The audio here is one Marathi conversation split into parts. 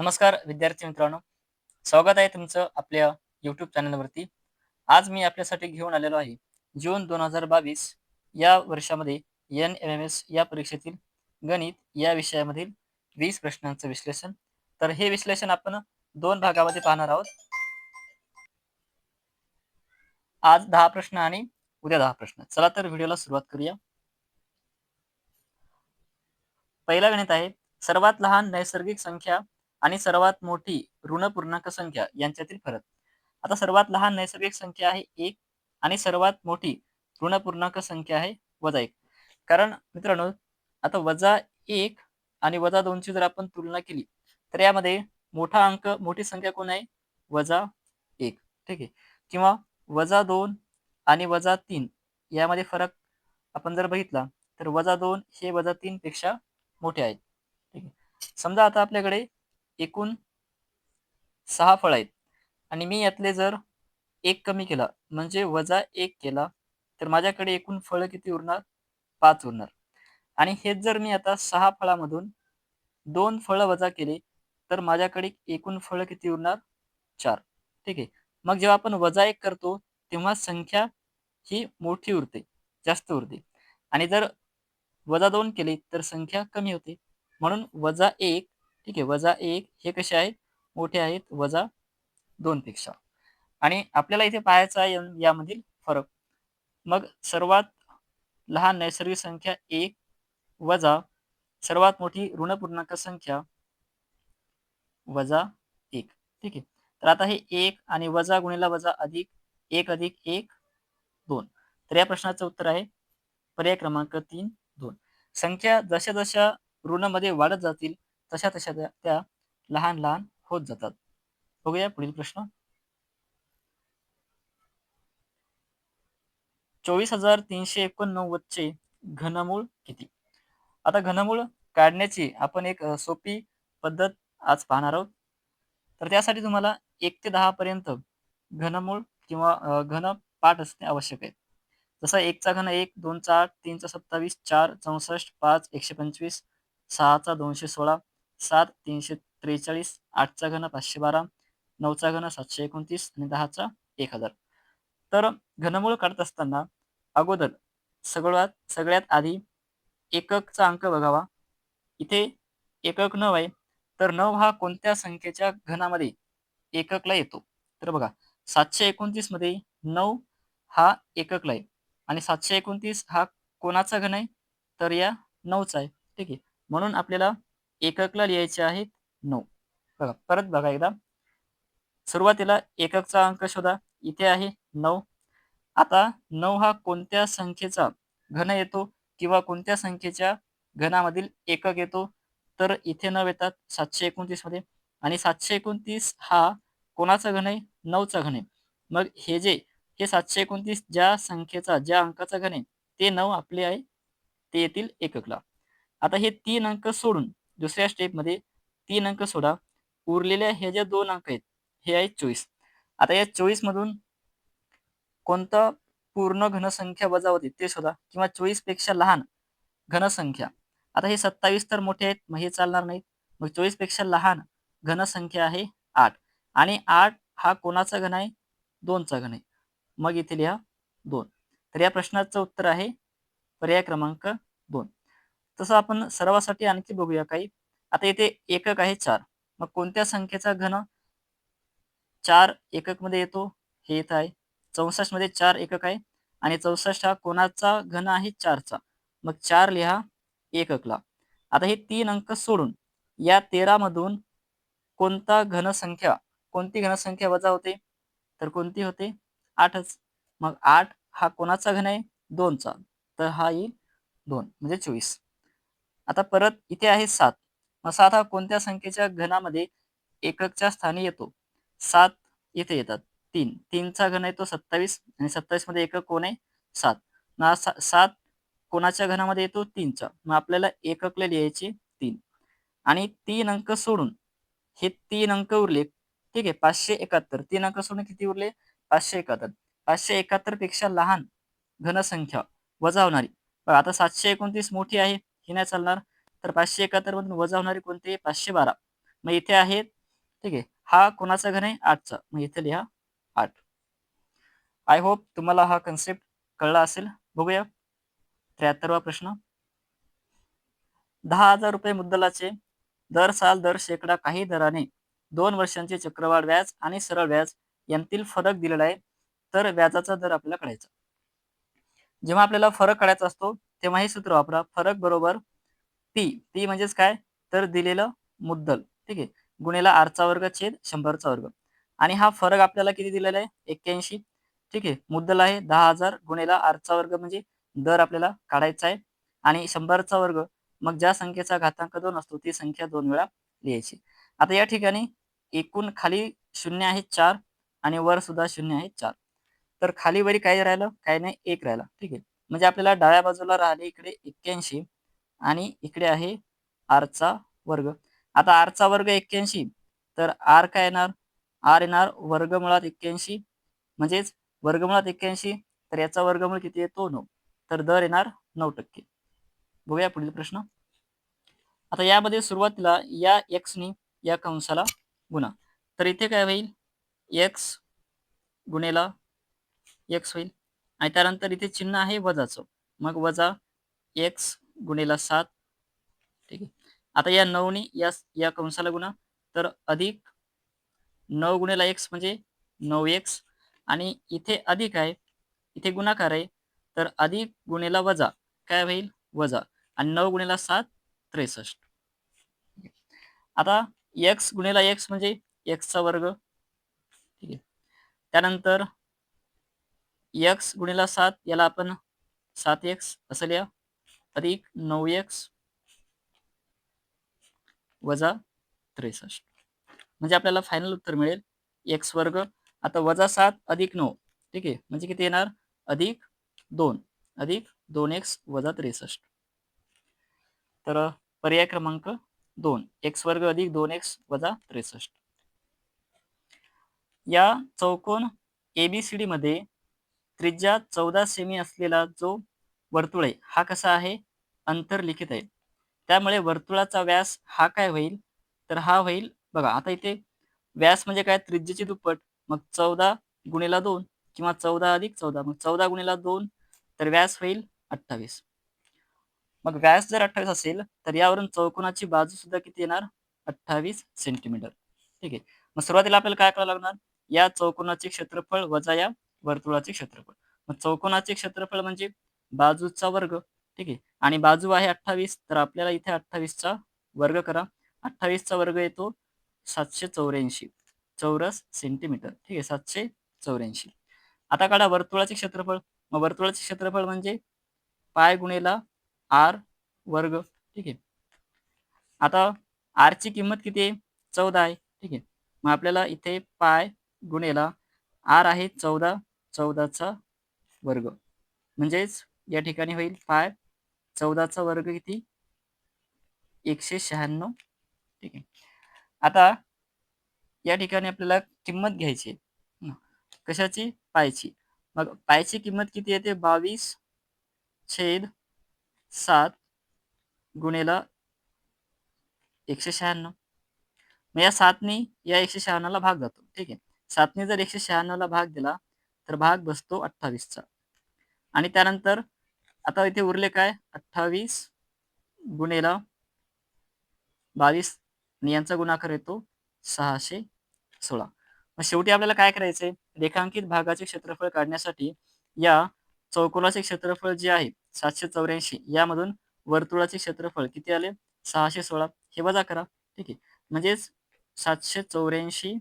नमस्कार विद्यार्थी मित्रांनो. स्वागत आहे तुमचं आपल्या युट्यूब चॅनलवरती आज मी आपल्यासाठी घेऊन आलेलो आहे. जून दोन हजार बावीस या वर्षामध्ये एन एम एम एस या परीक्षेतील गणित या विषयामधील वीस प्रश्नांचं विश्लेषण. तर हे विश्लेषण आपण दोन भागामध्ये पाहणार आहोत. आज दहा प्रश्न आणि उद्या दहा प्रश्न. चला तर व्हिडिओला सुरुवात करूया. पहिला गणित आहे सर्वात लहान नैसर्गिक संख्या आणि सर्वात मोठी ऋण पूर्णांक संख्या यांच्यातील फरक. आता सर्वात लहान नैसर्गिक संख्या आहे एक आणि सर्वात मोठी ऋण पूर्णांक संख्या आहे वजा एक. कारण मित्रांनो आता वजा एक आणि वजा दोनची जर आपण तुलना केली तर यामध्ये मोठा अंक मोठी संख्या कोण आहे? वजा एक. ठीक आहे? किंवा वजा दोन आणि वजा तीन यामध्ये फरक आपण जर बघितला तर वजा दोन हे वजा तीन पेक्षा मोठे आहेत ठीक आहे? समजा आता आपल्याकडे एकूण सहा फळ आहेत. आणि मी यातले जर एक कमी केला म्हणजे वजा एक केला तर माझ्याकडे एकूण फळं किती उरणार? पाच उरणार. आणि हेच जर मी आता सहा फळामधून दोन फळं वजा केले तर माझ्याकडे एकूण फळं किती उरणार? चार. ठीक आहे. मग जेव्हा आपण वजा एक करतो तेव्हा संख्या ही मोठी उरते जास्त उरते. आणि जर वजा दोन केले तर संख्या कमी होते. म्हणून वजा एक ठीक आहे वजा एक हे कसे आहेत? मोठे आहेत वजा दोन पेक्षा. आणि आपल्याला इथे पाहायचा आहे यामधील फरक. मग सर्वात लहान नैसर्गिक संख्या एक वजा सर्वात मोठी ऋण पूर्णांक संख्या वजा एक. ठीक आहे. तर आता हे एक आणि वजा गुणिला वजा अधिक एक अधिक एक दोन. तर या प्रश्नाचं उत्तर आहे पर्याय क्रमांक तीन दोन. संख्या जशा जशा ऋणमध्ये वाढत जातील तशा तशा त्या, त्या लहान लहान होत जातात. बघूया पुढील प्रश्न. चोवीस हजार तीनशे एकोणनव्वदचे घनमूळ किती? आता घनमूळ काढण्याची आपण एक सोपी पद्धत आज पाहणार आहोत. तर त्यासाठी तुम्हाला एक ते दहा पर्यंत घनमूळ किंवा घन पाठ असणे आवश्यक आहे. जसं एकचा घन एक दोनचा आठ तीनचा सत्तावीस चार चौसष्ट पाच एकशे पंचवीस सहाचा दोनशे सोळा सात तीनशे त्रेचाळीस आठचा घन पाचशे बारा नऊचा घन सातशे एकोणतीस आणि दहाचा एक हजार. तर घनमूळ काढत असताना अगोदर सगळ्यात सगळ्यात आधी एककचा अंक बघावा. इथे एकक नऊ आहे तर नऊ हा कोणत्या संख्येच्या घनामध्ये एककला येतो? तर बघा सातशे एकोणतीसमध्ये नऊ हा एककला आहे आणि सातशे एकोणतीस हा कोणाचा घन आहे? तर या नऊचा आहे. ठीक आहे. म्हणून आपल्याला एककला लिहायचे आहेत? नऊ बघा परत बघा एकदा. सुरुवातीला एककचा अंक शोधा. इथे आहे नऊ. आता नऊ हा कोणत्या संख्येचा घन येतो किंवा कोणत्या संख्येच्या घनामधील एकक येतो? तर इथे नऊ येतात. सातशे एकोणतीसमध्ये. आणि सातशे एकोणतीस हा कोणाचा घन आहे? नऊचा घन आहे. मग हे जे हे सातशे एकोणतीस ज्या संख्येचा ज्या अंकाचा घन आहे ते नऊ आपले आहे ते येतील एककला. आता हे तीन अंक सोडून दुसऱ्या स्टेपमध्ये तीन अंक सोडा. उरलेल्या हे ज्या दोन अंक आहेत हे आहेत चोवीस. आता या चोवीस मधून कोणता पूर्ण घनसंख्या वजा होती ते शोधा किंवा चोवीसपेक्षा लहान घनसंख्या. आता हे सत्तावीस तर मोठे आहेत मग हे चालणार नाहीत. मग चोवीसपेक्षा लहान घनसंख्या आहे आठ. आणि आठ हा कोणाचा घन आहे? दोनचा घन आहे. मग इथे लिहा दोन. तर या प्रश्नाचं उत्तर आहे पर्याय क्रमांक तसं आपण सर्वासाठी आणखी बघूया काही. आता इथे एकक आहे चार. मग कोणत्या संख्येचा घन? चार एककमध्ये येतो हे येत आहे. चौसष्टमध्ये चार एकक आहे आणि चौसष्ट हा कोणाचा घन आहे? चारचा. मग चार लिहा एककला. आता हे तीन अंक सोडून या तेरा मधून कोणता घनसंख्या कोणती घनसंख्या वजा होते? तर कोणती होते? आठच. मग आठ हा कोणाचा घन आहे? दोनचा. तर हा येईल दोन म्हणजे चोवीस. आता परत इथे आहे सात. मग सात हा कोणत्या संख्येच्या घनामध्ये एककच्या स्थानी येतो? सात इथे येतात. तीन. तीनचा घन येतो सत्तावीस आणि सत्तावीसमध्ये एकक कोण आहे? सात. मग सात कोणाच्या घनामध्ये येतो? तीनचा. मग आपल्याला एककला लिहायचे तीन. आणि तीन अंक सोडून हे तीन अंक उरले ठीक आहे पाचशे एकाहत्तर. तीन अंक सोडून किती उरले? पाचशे एकाहत्तर. पाचशे एकाहत्तरपेक्षा लहान घनसंख्या वजा होणारी आता सातशे एकोणतीस मोठी आहे. ही नाही चालणार. तर पाचशे एकाहत्तर मधून वजा होणारी कोणती? पाचशे बारा. मग इथे आहेत. ठीक आहे. हा कोणाचा घन आहे? आठचा. मग इथे लिहा आठ. आय होप तुम्हाला हा कन्सेप्ट कळला असेल. बघूया. त्र्याहत्तरवा प्रश्न. दहा हजार रुपये मुद्दलाचे दर साल दर शेकडा काही दराने दोन वर्षांचे चक्रवाढ व्याज आणि सरळ व्याज यांतील फरक दिलेला आहे. तर व्याजाचा दर आपल्याला कळायचा. जेव्हा आपल्याला फरक काढायचा असतो तेव्हा हे सूत्र वापरा. फरक बरोबर पी पी म्हणजेच काय? तर दिलेलं मुद्दल. ठीक आहे? गुणेला आरचा वर्ग छेद शंभरचा वर्ग. आणि हा फरक आपल्याला किती दिलेला आहे? एक्क्याऐंशी. ठीक आहे? मुद्दल आहे दहा हजार गुणेला आरचा वर्ग म्हणजे दर आपल्याला काढायचा आहे. आणि शंभरचा वर्ग मग ज्या संख्येचा घातांक दोन असतो ती संख्या दोन वेळा लिहायची. आता या ठिकाणी एकूण खाली शून्य आहे चार आणि वर सुद्धा शून्य आहे चार. तर खाली वरी काय राहिलं? काय नाही? एक राहिला. ठीक आहे? म्हणजे आपल्याला डाव्या बाजूला राहिले इकडे एक्क्याऐंशी आणि इकडे आहे आरचा वर्ग. आता आरचा वर्ग एक्क्याऐंशी तर आर काय येणार? आर येणार वर्गमुळात एक्क्याऐंशी. म्हणजेच वर्गमुळात एक्क्याऐंशी तर याचा वर्गमूळ किती येतो नऊ. तर दर येणार नऊ टक्के. बघूया पुढील प्रश्न. आता यामध्ये सुरुवातीला या एक्सनी या कंसाला गुणा. तर इथे काय होईल? एक्स गुणेला एक्स होईल. आणि त्यानंतर इथे चिन्ह आहे वजाचं. मग वजा एक्स गुणेला सात. ठीक आहे. आता या नऊनी या या कंसाला गुणा. तर अधिक नऊ गुणेला एक्स म्हणजे नऊ एक्स आणि इथे अधिक आहे इथे गुणाकार आहे. तर अधिक गुणेला वजा. काय होईल? वजा. आणि नऊ गुणेला सात त्रेसष्ट. आता एक्स गुणेला एक्स म्हणजे एक्सचा वर्ग. ठीक आहे. त्यानंतर एक्स गुणेला सात याला आपण सात एक्स असं लिहा. अधिक नऊ एक्स वजा त्रेसष्ट. म्हणजे आपल्याला फायनल उत्तर मिळेल एक्स वर्ग. आता वजा सात अधिक नऊ. ठीक आहे? म्हणजे किती येणार? अधिक दोन. अधिक दोन एक्स वजा त्रेसष्ट. तर पर्याय क्रमांक दोन. एक्स वर्ग अधिक दोन एक्स वजा त्रेसष्ट. या चौकोन एबीसीडी मध्ये त्रिज्या चौदा सेमी असलेला जो वर्तुळ आहे हा कसा आहे? अंतर्लिखित आहे. त्यामुळे वर्तुळाचा व्यास हा काय होईल? तर हा होईल बघा आता इथे व्यास म्हणजे काय? त्रिज्येची दुप्पट. मग चौदा गुणिला दोन किंवा चौदा अधिक चौदा. मग चौदा गुणिला दोन तर व्यास होईल अठ्ठावीस. मग व्यास जर अठ्ठावीस असेल तर यावरून चौकोनाची बाजू सुद्धा किती येणार? अठ्ठावीस सेंटीमीटर. ठीक आहे. मग सुरुवातीला आपल्याला काय करावं लागणार? या चौकोनाचे क्षेत्रफळ वजा या वर्तुळाचे क्षेत्रफळ. मग चौकोनाचे क्षेत्रफळ म्हणजे बाजूचा वर्ग ठीक आहे? आणि बाजू आहे अठ्ठावीस तर आपल्याला इथे अठ्ठावीसचा वर्ग करा. अठ्ठावीसचा वर्ग येतो सातशे चौऱ्याऐंशी चौरस सेंटीमीटर ठीक आहे? सातशे चौऱ्याऐंशी. आता काढा वर्तुळाचे क्षेत्रफळ. मग वर्तुळाचे क्षेत्रफळ म्हणजे पाय गुणेला आर वर्ग ठीक आहे? आता आरची किंमत किती आहे? चौदा आहे ठीक आहे? मग आपल्याला इथे पाय गुणेला आर आहे चौदा चौदाचा वर्ग. म्हणजेच या ठिकाणी होईल पाय. चौदाचा वर्ग किती? एकशे शहाण्णव. ठीक आहे. आता या ठिकाणी आपल्याला किंमत घ्यायची कशाची? पायची. मग पायची किंमत किती येते? बावीस छेद सात गुणेला एकशे शहाण्णव. मग या सातनी या एकशे शहाण्णवला भाग जातो. ठीक आहे. सातने जर एकशे शहाण्णवला भाग दिला तर भाग बसतो अठ्ठावीसचा. आणि त्यानंतर आता इथे उरले काय? अठ्ठावीस गुणेला बावीस आणि यांचा गुणाकार येतो सहाशे सोळा. मग शेवटी आपल्याला काय करायचंय? रेखांकित भागाचे क्षेत्रफळ काढण्यासाठी या चौकोनाचे क्षेत्रफळ जे आहे सातशे चौऱ्याऐंशी यामधून वर्तुळाचे क्षेत्रफळ किती आले? सहाशे सोळा. हे वजा करा. ठीक आहे. म्हणजेच सातशे चौऱ्याऐंशी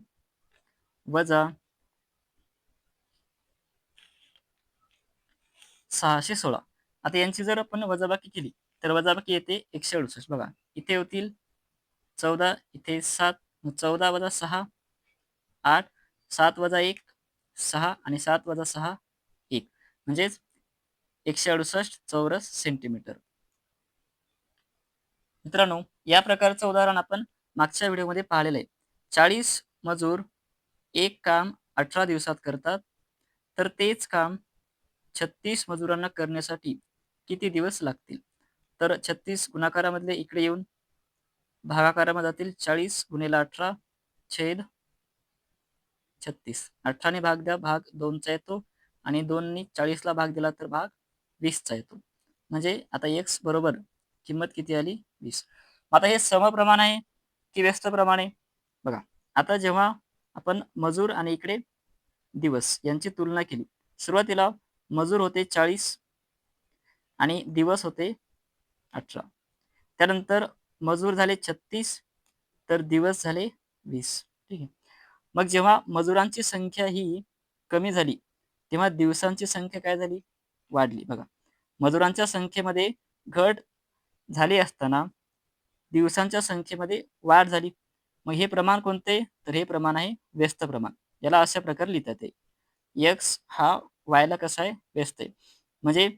वजा सहाशे सोळा. आता यांची जर आपण वजाबाकी केली तर वजाबाकी येते एकशे अडुसष्ट. बघा इथे होतील चौदा इथे सात चौदा वजा सहा आठ सात वजा एक सहा आणि सात वजा सहा एक. म्हणजेच एकशे अडुसष्ट चौरस सेंटीमीटर. मित्रांनो या प्रकारचं उदाहरण आपण मागच्या व्हिडिओमध्ये पाहिलेलं आहे. चाळीस मजूर एक काम अठरा दिवसात करतात तर तेच काम छत्तीस मजुरांना करण्यासाठी किती दिवस लागतील? तर छत्तीस गुणाकारामधले इकडे येऊन भागाकारामध्ये जातील चाळीस गुणेला अठरा छेद छत्तीस. अठराने भाग द्या भाग दोनचा येतो आणि दोननी चाळीसला भाग दिला तर भाग वीसचा येतो. म्हणजे आता एक्स बरोबर किंमत किती आली? वीस. आता हे समप्रमाण आहे की व्यस्त प्रमाण आहे बघा आता जेव्हा आपण मजूर आणि इकडे दिवस यांची तुलना केली सुरुवातीला मजूर होते चाळीस आणि दिवस होते अठरा. त्यानंतर मजूर झाले छत्तीस तर दिवस झाले वीस. ठीक आहे. मग जेव्हा मजुरांची संख्या ही कमी झाली तेव्हा दिवसांची संख्या काय झाली? वाढली. बघा मजुरांच्या संख्येमध्ये घट झाली असताना दिवसांच्या संख्येमध्ये वाढ झाली. मग हे प्रमाण कोणते? तर हे प्रमाण आहे व्यस्त प्रमाण. याला अशा प्रकारे लिहितात एक्स हा वायला कसं आहे? व्यस्त आहे. म्हणजे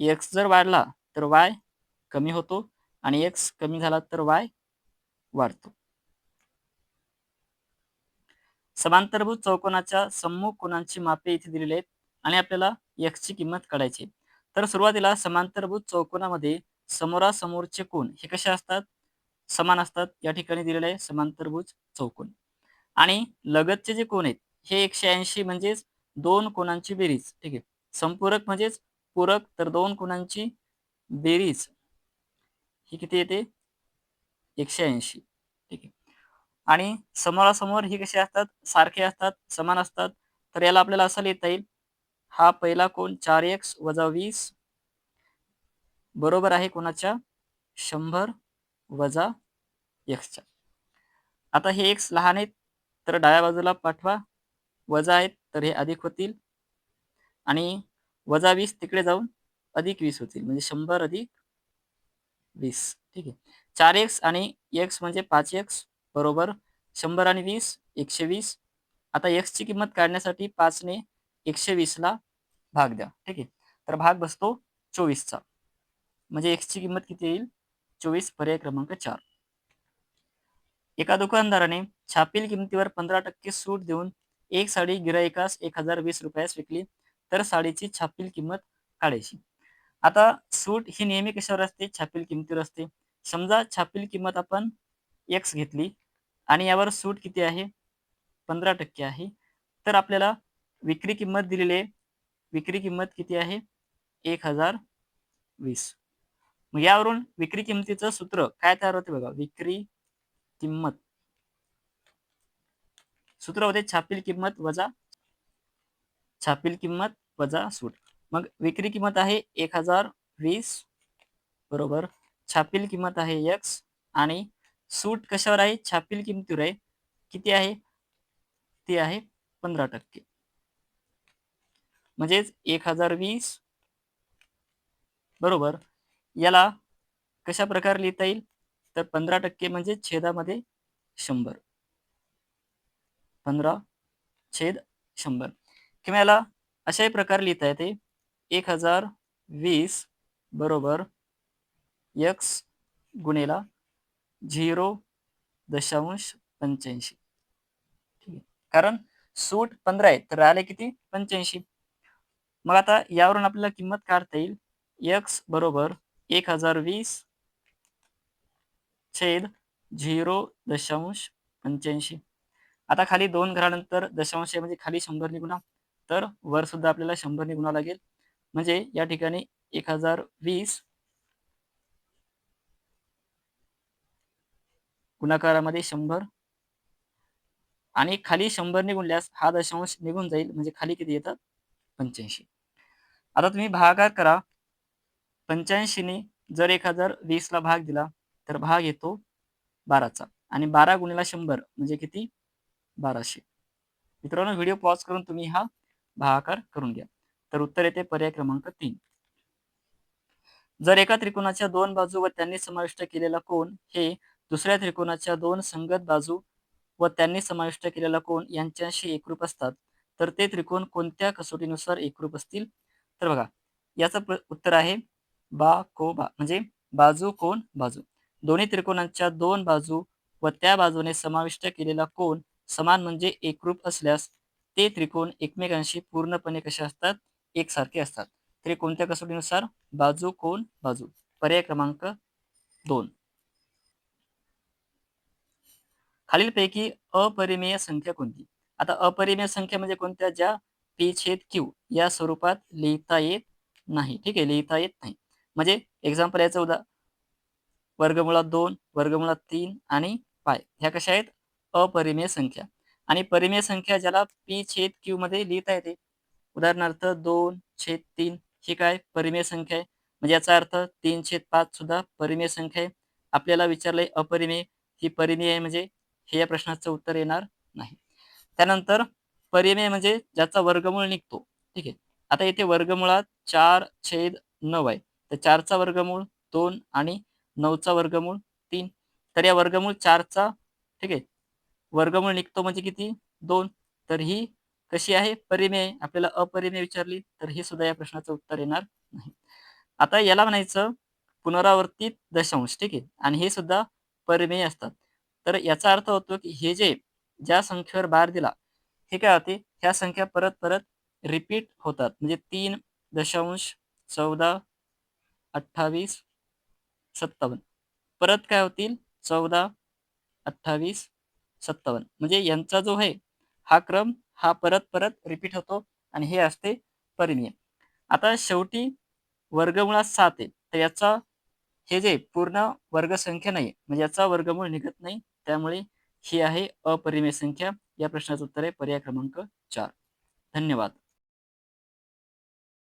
एक्स जर वाढला तर वाय कमी होतो आणि एक्स कमी झाला तर वाय वाढतो. समांतरभूत चौकोनाच्या सम्मुख कोणांची मापे इथे दिलेली आहेत आणि आपल्याला एक्सची किंमत काढायची तर सुरुवातीला समांतरभूत चौकोनामध्ये समोरासमोरचे कोण हे कसे असतात? समान असतात. या ठिकाणी दिलेले आहे समांतरभूज चौकोन. आणि लगतचे जे कोण आहेत हे एकशे ऐंशी म्हणजेच दोन कोणांची बेरीज. ठीक आहे. संपूरक म्हणजेच पूरक तर दोन कोणांची बेरीज. ही किती येते? एकशे ऐंशी. ठीक आहे. आणि समोरासमोर ही कसे असतात? सारखे असतात समान असतात. तर याला आपल्याला असं लिहिता येईल. हा पहिला कोण चार एक्स वजा वीस बरोबर आहे कोणाच्या? शंभर वजा एक्सच्या. आता हे एक्स लहान आहेत तर डाव्या बाजूला पाठवा. वजा आहेत तर हे अधिक होतील. आणि वजा वीस तिकडे जाऊन अधिक वीस होतील म्हणजे शंभर अधिक वीस. ठीक आहे. चार एक्स आणि एक्स म्हणजे पाच एक्स बरोबर. शंभर आणि वीस एकशे वीस. आता एक्सची किंमत काढण्यासाठी पाचने एकशे वीसला भाग द्या. ठीक आहे. तर भाग बसतो चोवीसचा म्हणजे एक्सची किंमत किती येईल? चोवीस पर्याय क्रमांक चार. एका दुकानदाराने छापील किमतीवर पंधरा टक्के सूट देऊन एक साडी गिराईकास एक हजार वीस रुपयास विकली तर साडीची छापील किंमत काढायची. आता सूट ही नेहमी कशावर असते? छापील किमतीवर असते. समजा छापील किंमत आपण एक्स घेतली आणि यावर सूट किती आहे? पंधरा टक्के आहे. तर आपल्याला विक्री किंमत दिलेली आहे. विक्री किंमत किती आहे? एक हजार वीस. मग यावरून विक्री किंमतीचं सूत्र काय तयार होते बघा? विक्री किंमत. सूत्र होते छापील किंमत वजा छापील किंमत वजा सूट. मग विक्री किंमत आहे एक हजार वीस बरोबर. छापील किंमत आहे एक्स आणि सूट कशावर आहे? छापील किंमतीवर आहे. किती आहे? ती आहे पंधरा टक्के. म्हणजेच एक हजार वीस बरोबर. याला कशा प्रकारे लिहिता येईल? तर पंधरा टक्के म्हणजे छेदामध्ये शंभर. पंधरा छेद शंभर. किंवा याला अशाही प्रकारे लिहिता येते? एक हजार वीस बरोबर यक्स गुणेला झिरो दशांश पंच्याऐंशी. ठीक आहे. कारण सूट पंधरा आहे तर आले किती? पंच्याऐंशी. मग आता यावरून आपल्याला किंमत काढता येईल. एक्स बरोबर एक हजार वीस छेद झिरो दशांश पंच्याऐंशी. आता खाली दोन घरानंतर दशांश म्हणजे खाली शंभर निगुणा तर वर सुद्धा आपल्याला शंभर निगुणा लागेल. म्हणजे या ठिकाणी एक हजार वीस गुणाकारामध्ये शंभर. आणि खाली शंभर निघूनल्यास हा दशांश निघून जाईल म्हणजे खाली किती येतात? पंच्याऐंशी. आता तुम्ही भागाकार करा. पंच्याऐंशीने जर एक हजार वीसला भाग दिला तर भाग येतो बाराचा. आणि बारा गुणिला शंभर म्हणजे किती? बाराशे. मित्रांनो व्हिडिओ पॉज करून तुम्ही हा भागाकार करून घ्या. तर उत्तर येते पर्याय क्रमांक तीन. जर एका त्रिकोणाच्या दोन बाजू व त्यांनी समाविष्ट केलेला कोण हे दुसऱ्या त्रिकोणाच्या दोन संगत बाजू व त्यांनी समाविष्ट केलेला कोण यांच्याशी एकरूप असतात तर ते त्रिकोण कोणत्या कसोटीनुसार एकरूप असतील? तर बघा याचं उत्तर आहे बा को बा. म्हणजे बाजू कोण बाजू. दोन्ही त्रिकोणांच्या दोन बाजू व त्या बाजूने समाविष्ट केलेला कोण समान म्हणजे एकरूप असल्यास ते त्रिकोण एकमेकांशी पूर्णपणे कसे असतात? एकसारखे असतात. तरी कोणत्या कसोटीनुसार बाजू कोण बाजू. पर्याय क्रमांक दोन. खालीलपैकी अपरिमेय संख्या कोणती? आता अपरिमेय संख्या म्हणजे कोणत्या? ज्या पी छेद क्यू या स्वरूपात लिहिता येत नाही. ठीक आहे लिहिता येत नाही. म्हणजे एक्झाम्पल याचं उदा वर्गमुळात दोन वर्गमुळात तीन आणि पाय. ह्या कशा आहेत? अपरिमेय संख्या. आणि परिमेय संख्या ज्याला पी छेद क्यू मध्ये लिहिता येते. उदाहरणार्थ दोन छेद तीन ही काय? परिमेय संख्या आहे. म्हणजे याचा अर्थ तीन छेद पाच सुद्धा परिमेय संख्या आहे. आपल्याला विचारलंय अपरिमेय. ही परिमेय आहे म्हणजे हे या प्रश्नाचं उत्तर येणार नाही. त्यानंतर परिमेय म्हणजे ज्याचा वर्गमूळ निघतो. ठीक आहे. आता इथे वर्गमुळात चार छेद नऊ आहे. तर चारचा वर्गमूळ दोन आणि नऊचा वर्गमूळ तीन. तर या वर्गमूळ चारचा ठीक आहे वर्गमूळ निघतो म्हणजे किती? दोन. तर ही कशी आहे? परिमेय. आपल्याला अपरिमेय विचारली तर हे सुद्धा या प्रश्नाचं उत्तर येणार नाही. आता याला म्हणायचं पुनरावर्तित दशांश ठीक आहे? आणि हे सुद्धा परिमेय असतात. तर याचा अर्थ होतो की हे जे ज्या संख्येवर बार दिला हे काय होते? ह्या संख्या परत परत रिपीट होतात. म्हणजे तीन दशांश चौदा अठ्ठावीस सत्तावन्न. परत काय होतील? चौदा अठ्ठावीस सत्तावन्न. म्हणजे यांचा जो आहे हा क्रम हा परत परत रिपीट होतो आणि हे असते परिमेय आता शेवटी वर्गमुळात सात आहे. तर याचा हे जे पूर्ण वर्गसंख्या नाही म्हणजे याचा वर्गमूळ निघत नाही. त्यामुळे ही आहे अपरिमेय संख्या. या प्रश्नाचं उत्तर आहे पर्याय क्रमांक चार. धन्यवाद.